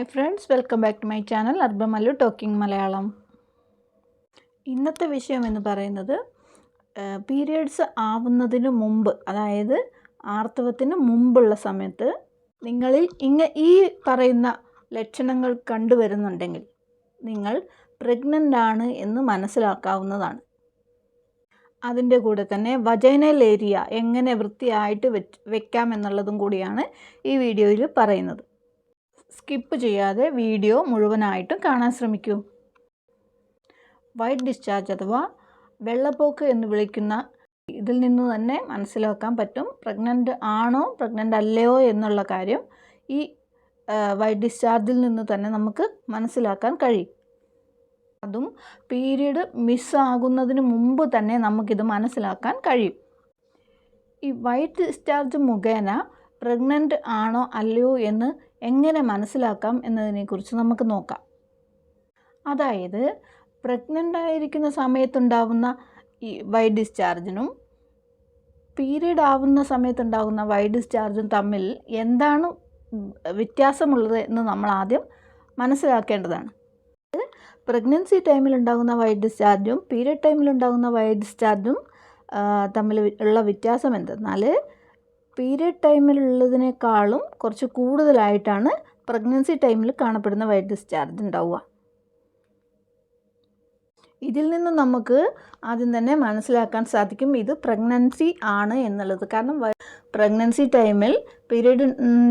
Hi friends welcome back to my channel അർബമല്ലു talking Malayalam ഇന്നത്തെ വിഷയം എന്ന് പറയുന്നത് പീരിയഡ്സ് ആവുന്നതിന് മുമ്പ് അതായത് ആർത്തവത്തിന് മുമ്പുള്ള സമയത്ത് നിങ്ങളിൽ ഇങ്ങ ഈ പറയുന്ന ലക്ഷണങ്ങൾ കണ്ടുവരുന്നുണ്ടെങ്കിൽ നിങ്ങൾ പ്രഗ്നന്റ് ആണ് എന്ന് മനസ്സിലാക്കാവുന്നതാണ്. അതിന്റെ കൂടെ തന്നെ വജൈനൽ ഏരിയ എങ്ങനെ വൃത്തിയായിട്ട് വെക്കാം എന്നുള്ളതും കൂടിയാണ് ഈ വീഡിയോയിൽ പറയുന്നത്. സ്കിപ്പ് ചെയ്യാതെ വീഡിയോ മുഴുവനായിട്ടും കാണാൻ ശ്രമിക്കൂ. വൈറ്റ് ഡിസ്ചാർജ് അഥവാ വെള്ളപ്പോക്ക് എന്ന് വിളിക്കുന്ന ഇതിൽ നിന്ന് തന്നെ മനസ്സിലാക്കാൻ പറ്റും. പ്രഗ്നന്റ് ആണോ പ്രഗ്നന്റ് അല്ലയോ എന്നുള്ള കാര്യം ഈ വൈറ്റ് ഡിസ്ചാർജിൽ നിന്ന് തന്നെ നമുക്ക് മനസ്സിലാക്കാൻ കഴിയും. അതും പീരീഡ് മിസ്സാകുന്നതിന് മുമ്പ് തന്നെ നമുക്കിത് മനസ്സിലാക്കാൻ കഴിയും. ഈ വൈറ്റ് ഡിസ്ചാർജ് മുഖേന പ്രഗ്നന്റ് ആണോ അല്ലയോ എന്ന് എങ്ങനെ മനസ്സിലാക്കാം എന്നതിനെക്കുറിച്ച് നമുക്ക് നോക്കാം. അതായത് പ്രഗ്നന്റ് ആയിരിക്കുന്ന സമയത്തുണ്ടാവുന്ന ഈ വൈ ഡിസ്ചാർജിനും പീരീഡ് ആവുന്ന സമയത്തുണ്ടാകുന്ന വൈ ഡിസ്ചാർജും തമ്മിൽ എന്താണ് വ്യത്യാസമുള്ളത് എന്ന് നമ്മൾ ആദ്യം മനസ്സിലാക്കേണ്ടതാണ്. പ്രഗ്നൻസി ടൈമിലുണ്ടാകുന്ന വൈ ഡിസ്ചാർജും പീരിയഡ് ടൈമിലുണ്ടാകുന്ന വൈ ഡിസ്ചാർജും തമ്മിൽ ഉള്ള വ്യത്യാസം എന്തെന്നാൽ പീരിയഡ് ടൈമിലുള്ളതിനേക്കാളും കുറച്ച് കൂടുതലായിട്ടാണ് പ്രഗ്നൻസി ടൈമിൽ കാണപ്പെടുന്ന വൈറ്റ് ഡിസ്ചാർജ് ഉണ്ടാവുക. ഇതിൽ നിന്ന് നമുക്ക് ആദ്യം തന്നെ മനസ്സിലാക്കാൻ സാധിക്കും ഇത് പ്രഗ്നൻസി ആണ് എന്നുള്ളത്. കാരണം പ്രഗ്നൻസി ടൈമിൽ പീരീഡ്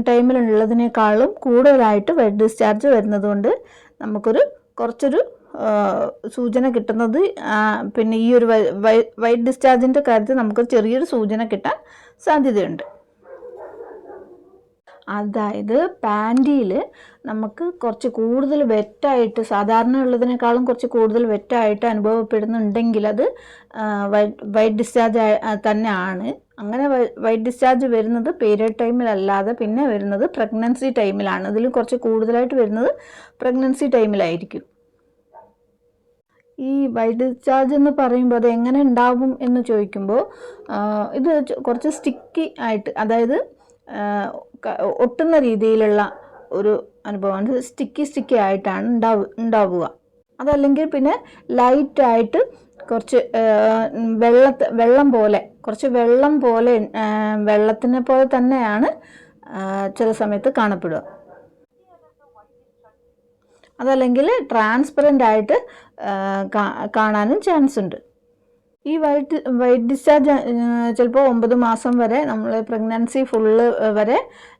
ടൈമിലുള്ളതിനേക്കാളും കൂടുതലായിട്ട് വൈറ്റ് ഡിസ്ചാർജ് വരുന്നതുകൊണ്ട് നമുക്കൊരു കുറച്ചൊരു സൂചന കിട്ടുന്നത് പിന്നെ ഈ ഒരു വൈറ്റ് ഡിസ്ചാർജിന്റെ കാര്യത്തിൽ നമുക്ക് ചെറിയൊരു സൂചന കിട്ടാൻ സാധ്യതയുണ്ട്. അതായത് പാന്റിയിൽ നമുക്ക് കുറച്ച് കൂടുതൽ വെറ്റായിട്ട് സാധാരണ ഉള്ളതിനേക്കാളും കുറച്ച് കൂടുതൽ വെറ്റായിട്ട് അനുഭവപ്പെടുന്നുണ്ടെങ്കിൽ അത് വൈറ്റ് ഡിസ്ചാർജ് തന്നെയാണ്. അങ്ങനെ വൈറ്റ് ഡിസ്ചാർജ് വരുന്നത് പീരിയഡ് ടൈമിലല്ലാതെ പിന്നെ വരുന്നത് പ്രഗ്നൻസി ടൈമിലാണ്. ഇതിൽ കുറച്ച് കൂടുതലായിട്ട് വരുന്നത് പ്രഗ്നൻസി ടൈമിലായിരിക്കും. ഈ വൈദ്യുതി ചാർജ് എന്ന് പറയുമ്പോൾ അത് എങ്ങനെ ഉണ്ടാവും എന്ന് ചോദിക്കുമ്പോൾ ഇത് കുറച്ച് സ്റ്റിക്കി ആയിട്ട് അതായത് ഒട്ടുന്ന രീതിയിലുള്ള ഒരു അനുഭവമാണ്. സ്റ്റിക്കി സ്റ്റിക്കി ആയിട്ടാണ് ഉണ്ടാവുക ഉണ്ടാവുക. അതല്ലെങ്കിൽ പിന്നെ ലൈറ്റായിട്ട് കുറച്ച് വെള്ള വെള്ളം പോലെ കുറച്ച് വെള്ളം പോലെ വെള്ളത്തിനെ പോലെ തന്നെയാണ് ചില സമയത്ത് കാണപ്പെടുക. അതല്ലെങ്കിൽ ട്രാൻസ്പെറന്റ് ആയിട്ട് കാണാനും ചാൻസ് ഉണ്ട്. ഈ വൈറ്റ് വൈറ്റ് ഡിസ്ചാർജ് ചിലപ്പോൾ ഒമ്പത് മാസം വരെ നമ്മൾ പ്രഗ്നൻസി ഫുള്ള് വരെ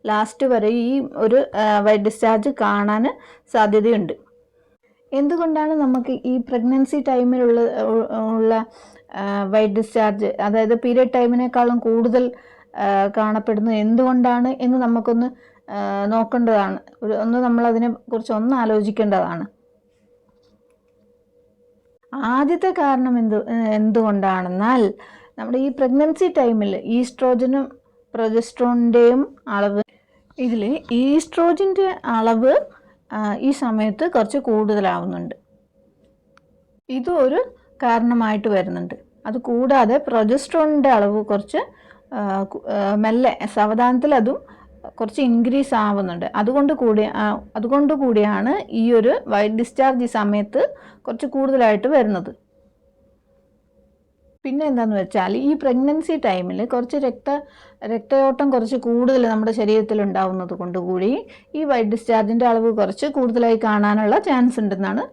ലാസ്റ്റ് വരെ ഈ ഒരു വൈറ്റ് ഡിസ്ചാർജ് കാണാൻ സാധ്യതയുണ്ട്. എന്തുകൊണ്ടാണ് നമുക്ക് ഈ പ്രഗ്നൻസി ടൈമിലുള്ള ഉള്ള വൈറ്റ് ഡിസ്ചാർജ് അതായത് പീരിയഡ് ടൈമിനേക്കാളും കൂടുതൽ കാണപ്പെടുന്നത് എന്തുകൊണ്ടാണ് എന്ന് നമുക്കൊന്ന് നോക്കേണ്ടതാണ്. ഒന്ന് നമ്മളതിനെ കുറിച്ച് ഒന്ന് ആലോചിക്കേണ്ടതാണ്. ആദ്യത്തെ കാരണം എന്ത് എന്തുകൊണ്ടാണെന്നാൽ നമ്മുടെ ഈ പ്രഗ്നൻസി ടൈമിൽ ഈസ്ട്രോജനും പ്രൊജസ്ട്രോണിന്റെയും അളവ് ഇതിൽ ഈസ്ട്രോജിന്റെ അളവ് ഈ സമയത്ത് കുറച്ച് കൂടുതലാവുന്നുണ്ട്. ഇതും ഒരു കാരണമായിട്ട് വരുന്നുണ്ട്. അത് കൂടാതെ പ്രൊജസ്ട്രോണിന്റെ അളവ് കുറച്ച് മെല്ലെ സാവധാനത്തിൽ അതും കുറച്ച് ഇൻക്രീസ് ആവുന്നുണ്ട്. അതുകൊണ്ട് കൂടി അതുകൊണ്ട് കൂടിയാണ് ഈ ഒരു വൈറ്റ് ഡിസ്ചാർജ് ഈ സമയത്ത് കുറച്ച് കൂടുതലായിട്ട് വരുന്നത്. പിന്നെ എന്താന്ന് വെച്ചാൽ ഈ പ്രഗ്നൻസി ടൈമിൽ കുറച്ച് രക്ത രക്തയോട്ടം കുറച്ച് കൂടുതൽ നമ്മുടെ ശരീരത്തിൽ ഉണ്ടാവുന്നത് കൊണ്ടുകൂടി ഈ വൈറ്റ് ഡിസ്ചാർജിന്റെ അളവ് കുറച്ച് കൂടുതലായി കാണാനുള്ള ചാൻസ് ഉണ്ടെന്നാണ്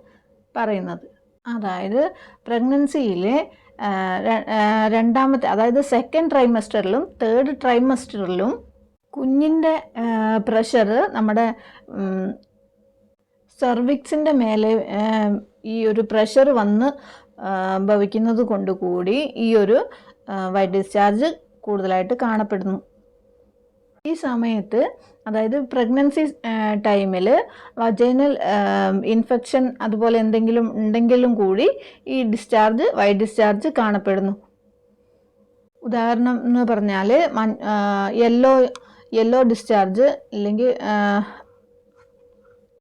പറയുന്നത്. അതായത് പ്രഗ്നൻസിയിലെ രണ്ടാമത്തെ അതായത് സെക്കൻഡ് ട്രൈമസ്റ്ററിലും തേർഡ് ട്രൈമസ്റ്ററിലും കുഞ്ഞിന്റെ പ്രഷർ നമ്മുടെ സെർവിക്സിന്റെ മേലെ ഈ ഒരു പ്രഷർ വന്ന് ഭവിക്കുന്നത് കൊണ്ട് കൂടി ഈ ഒരു വൈറ്റ് ഡിസ്ചാർജ് കൂടുതലായിട്ട് കാണപ്പെടുന്നു. ഈ സമയത്ത് അതായത് പ്രഗ്നൻസി ടൈമിൽ വജൈനൽ ഇൻഫെക്ഷൻ അതുപോലെ എന്തെങ്കിലും ഉണ്ടെങ്കിലും കൂടി ഈ ഡിസ്ചാർജ് വൈറ്റ് ഡിസ്ചാർജ് കാണപ്പെടുന്നു. ഉദാഹരണം എന്ന് പറഞ്ഞാൽ യെല്ലോ യെല്ലോ ഡിസ്ചാർജ് അല്ലെങ്കിൽ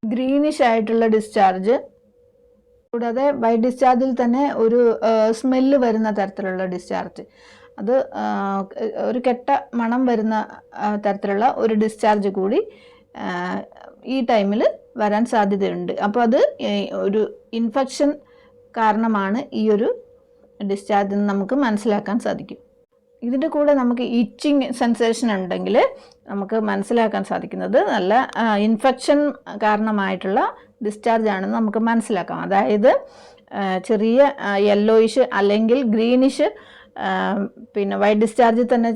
ഗ്രീനിഷ് ആയിട്ടുള്ള ഡിസ്ചാർജ് കൂടാതെ വൈറ്റ് ഡിസ്ചാർജിൽ തന്നെ ഒരു സ്മെല്ല് വരുന്ന തരത്തിലുള്ള ഡിസ്ചാർജ് അത് ഒരു കെട്ട മണം വരുന്ന തരത്തിലുള്ള ഒരു ഡിസ്ചാർജ് കൂടി ഈ ടൈമിൽ വരാൻ സാധ്യതയുണ്ട്. അപ്പോൾ അത് ഒരു ഇൻഫെക്ഷൻ കാരണമാണ് ഈ ഒരു ഡിസ്ചാർജ് നമുക്ക് മനസ്സിലാക്കാൻ സാധിക്കും. ഇതിന്റെ കൂടെ നമുക്ക് ഇച്ചിങ് സെൻസേഷൻ ഉണ്ടെങ്കിൽ നമുക്ക് മനസ്സിലാക്കാൻ സാധിക്കുന്നത് നല്ല ഇൻഫെക്ഷൻ കാരണമായിട്ടുള്ള ഡിസ്ചാർജ് ആണെന്ന് നമുക്ക് മനസ്സിലാക്കാം. അതായത് ചെറിയ യെല്ലോയിഷ് അല്ലെങ്കിൽ ഗ്രീനിഷ് പിന്നെ വൈറ്റ് ഡിസ്ചാർജ് തന്നെ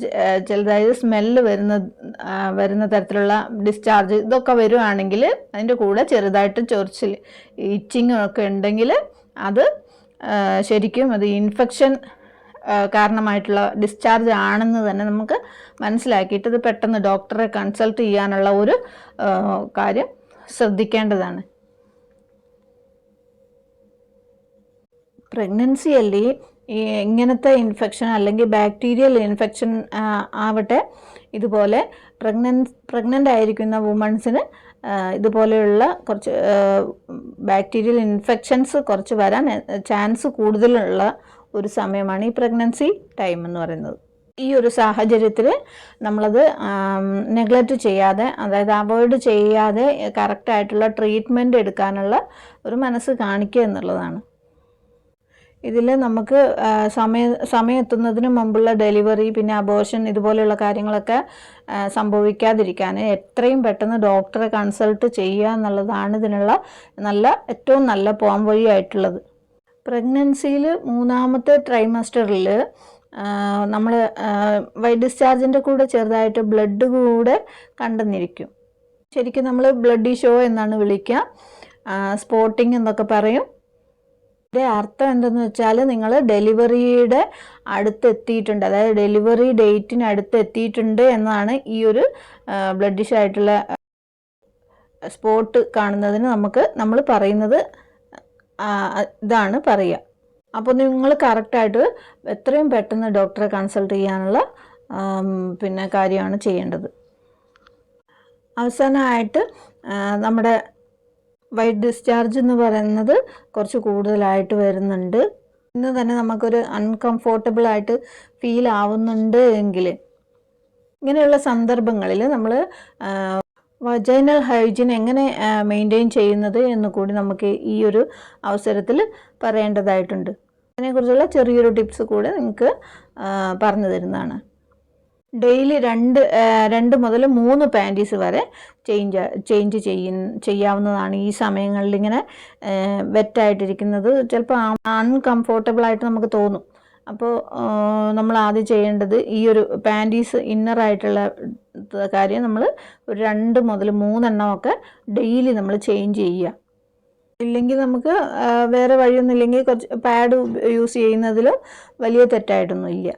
ചിലതായത് സ്മെല്ല് വരുന്ന വരുന്ന തരത്തിലുള്ള ഡിസ്ചാർജ് ഇതൊക്കെ വരുവാണെങ്കിൽ അതിന്റെ കൂടെ ചെറുതായിട്ട് ചൊറിച്ചിൽ ഇച്ചിങ് ഒക്കെ ഉണ്ടെങ്കിൽ അത് ശരിക്കും അത് ഇൻഫെക്ഷൻ കാരണമായിട്ടുള്ള ഡിസ്ചാർജ് ആണെന്ന് തന്നെ നമുക്ക് മനസ്സിലാക്കിയിട്ട് ഇത് പെട്ടെന്ന് ഡോക്ടറെ കൺസൾട്ട് ചെയ്യാനുള്ള ഒരു കാര്യം ശ്രദ്ധിക്കേണ്ടതാണ്. പ്രഗ്നൻസിയല്ല ഈ ഇങ്ങനത്തെ ഇൻഫെക്ഷൻ അല്ലെങ്കിൽ ബാക്ടീരിയൽ ഇൻഫെക്ഷൻ ആവട്ടെ ഇതുപോലെ പ്രഗ്നൻ പ്രഗ്നന്റ് ആയിരിക്കുന്ന വുമൺസിന് ഇതുപോലെയുള്ള കുറച്ച് ബാക്ടീരിയൽ ഇൻഫെക്ഷൻസ് കുറച്ച് വരാൻ ചാൻസ് കൂടുതലുള്ള ഒരു സമയമാണ് ഈ പ്രഗ്നൻസി ടൈം എന്ന് പറയുന്നത്. ഈ ഒരു സാഹചര്യത്തിൽ നമ്മളത് നെഗ്ലക്റ്റ് ചെയ്യാതെ അതായത് അവോയ്ഡ് ചെയ്യാതെ കറക്റ്റായിട്ടുള്ള ട്രീറ്റ്മെന്റ് എടുക്കാനുള്ള ഒരു മനസ്സ് കാണിക്കുക എന്നുള്ളതാണ്. ഇതിൽ നമുക്ക് സമയ സമയം എത്തുന്നതിന് മുമ്പുള്ള ഡെലിവറി പിന്നെ അബോഷൻ ഇതുപോലെയുള്ള കാര്യങ്ങളൊക്കെ സംഭവിക്കാതിരിക്കാൻ എത്രയും പെട്ടെന്ന് ഡോക്ടറെ കൺസൾട്ട് ചെയ്യുക എന്നുള്ളതാണ് ഇതിനുള്ള നല്ല ഏറ്റവും നല്ല പോം വഴിയായിട്ടുള്ളത്. പ്രഗ്നൻസിയിൽ മൂന്നാമത്തെ ട്രൈമസ്റ്ററിൽ നമ്മൾ വൈറ്റ് ഡിസ്ചാർജിന്റെ കൂടെ ചെറുതായിട്ട് ബ്ലഡ് കൂടെ കണ്ടെന്നിരിക്കും. ശരിക്കും നമ്മൾ ബ്ലഡ് ഷോ എന്നാണ് വിളിക്കുക. സ്പോട്ടിംഗ് എന്നൊക്കെ പറയും. ഇതിന്റെ അർത്ഥം എന്തെന്ന് വെച്ചാൽ നിങ്ങൾ ഡെലിവറിയുടെ അടുത്ത് എത്തിയിട്ടുണ്ട് അതായത് ഡെലിവറി ഡേറ്റിന് അടുത്ത് എത്തിയിട്ടുണ്ട് എന്നാണ് ഈ ഒരു ബ്ലഡിഷ് ആയിട്ടുള്ള സ്പോട്ട് കാണുന്നതിന് നമുക്ക് നമ്മൾ പറയുന്നത് ഇതാണ് പറയുക. അപ്പോൾ നിങ്ങൾ കറക്റ്റായിട്ട് എത്രയും പെട്ടെന്ന് ഡോക്ടറെ കൺസൾട്ട് ചെയ്യാനുള്ള പിന്നെ കാര്യമാണ് ചെയ്യേണ്ടത്. അവസാനമായിട്ട് നമ്മുടെ വൈറ്റ് ഡിസ്ചാർജ് എന്ന് പറയുന്നത് കുറച്ച് കൂടുതലായിട്ട് വരുന്നുണ്ട്. ഇന്ന് തന്നെ നമുക്കൊരു അൺകംഫോർട്ടബിൾ ആയിട്ട് ഫീൽ ആവുന്നുണ്ട് എങ്കിൽ ഇങ്ങനെയുള്ള സന്ദർഭങ്ങളിൽ നമ്മൾ വജൈനൽ ഹൈജീൻ എങ്ങനെ മെയിന്റെയിൻ ചെയ്യുന്നത് എന്ന് കൂടി നമുക്ക് ഈ ഒരു അവസരത്തിൽ പറയേണ്ടതായിട്ടുണ്ട്. അതിനെക്കുറിച്ചുള്ള ചെറിയൊരു ടിപ്സ് കൂടെ നിങ്ങൾക്ക് പറഞ്ഞു തരുന്നതാണ്. ഡെയിലി രണ്ട് രണ്ട് മുതൽ മൂന്ന് പാന്റീസ് വരെ ചേഞ്ച് ചേഞ്ച് ചെയ്യ ചെയ്യാവുന്നതാണ്. ഈ സമയങ്ങളിൽ ഇങ്ങനെ വെറ്റായിട്ടിരിക്കുന്നത് ചിലപ്പോൾ അൺകംഫോർട്ടബിൾ ആയിട്ട് നമുക്ക് തോന്നും. അപ്പോൾ നമ്മൾ ആദ്യം ചെയ്യേണ്ടത് ഈ ഒരു പാന്റീസ് ഇന്നറായിട്ടുള്ള കാര്യം നമ്മൾ ഒരു രണ്ട് മുതൽ മൂന്നെണ്ണമൊക്കെ ഡെയിലി നമ്മൾ ചേഞ്ച് ചെയ്യുക. ഇല്ലെങ്കിൽ നമുക്ക് വേറെ വഴിയൊന്നും ഇല്ലെങ്കിൽ കുറച്ച് പാഡ് യൂസ് ചെയ്യുന്നതിലും വലിയ തെറ്റായിട്ടൊന്നും ഇല്ല.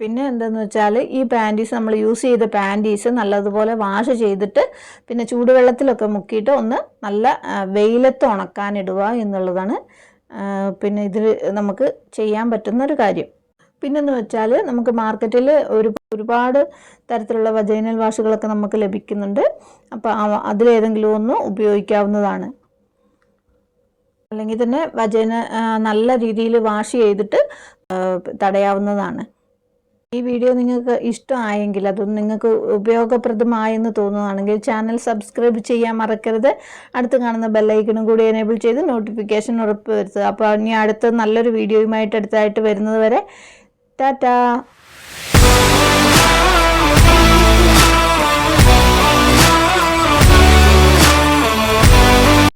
പിന്നെ എന്താണെന്ന് വെച്ചാൽ ഈ പാന്റീസ് നമ്മൾ യൂസ് ചെയ്ത പാന്റീസ് നല്ലതുപോലെ വാഷ് ചെയ്തിട്ട് പിന്നെ ചൂടുവെള്ളത്തിലൊക്കെ മുക്കിയിട്ട് ഒന്ന് നല്ല വെയിലത്ത് ഉണക്കാനിടുക എന്നുള്ളതാണ് പിന്നെ ഇതിൽ നമുക്ക് ചെയ്യാൻ പറ്റുന്ന ഒരു കാര്യം. പിന്നെന്ന് വെച്ചാൽ നമുക്ക് മാർക്കറ്റിൽ ഒരു ഒരുപാട് തരത്തിലുള്ള വജൈനൽ വാഷുകളൊക്കെ നമുക്ക് ലഭിക്കുന്നുണ്ട്. അപ്പോൾ അതിലേതെങ്കിലും ഒന്ന് ഉപയോഗിക്കാവുന്നതാണ്. അല്ലെങ്കിൽ തന്നെ വജൈന നല്ല രീതിയിൽ വാഷ് ചെയ്തിട്ട് തടയാവുന്നതാണ്. ഈ വീഡിയോ നിങ്ങൾക്ക് ഇഷ്ടമായെങ്കിൽ അത് നിങ്ങൾക്ക് ഉപയോഗപ്രദമായെന്ന് തോന്നുകയാണെങ്കിൽ ചാനൽ സബ്സ്ക്രൈബ് ചെയ്യാൻ മറക്കരുത്. അടുത്ത് കാണുന്ന ബെല്ലൈക്കണും കൂടി എനേബിൾ ചെയ്ത് നോട്ടിഫിക്കേഷൻ ഉറപ്പ് വരുത്തുക. അപ്പോൾ ഇനി അടുത്ത നല്ലൊരു വീഡിയോയുമായിട്ട് അടുത്തായിട്ട് വരുന്നത് വരെ. ടാറ്റാ.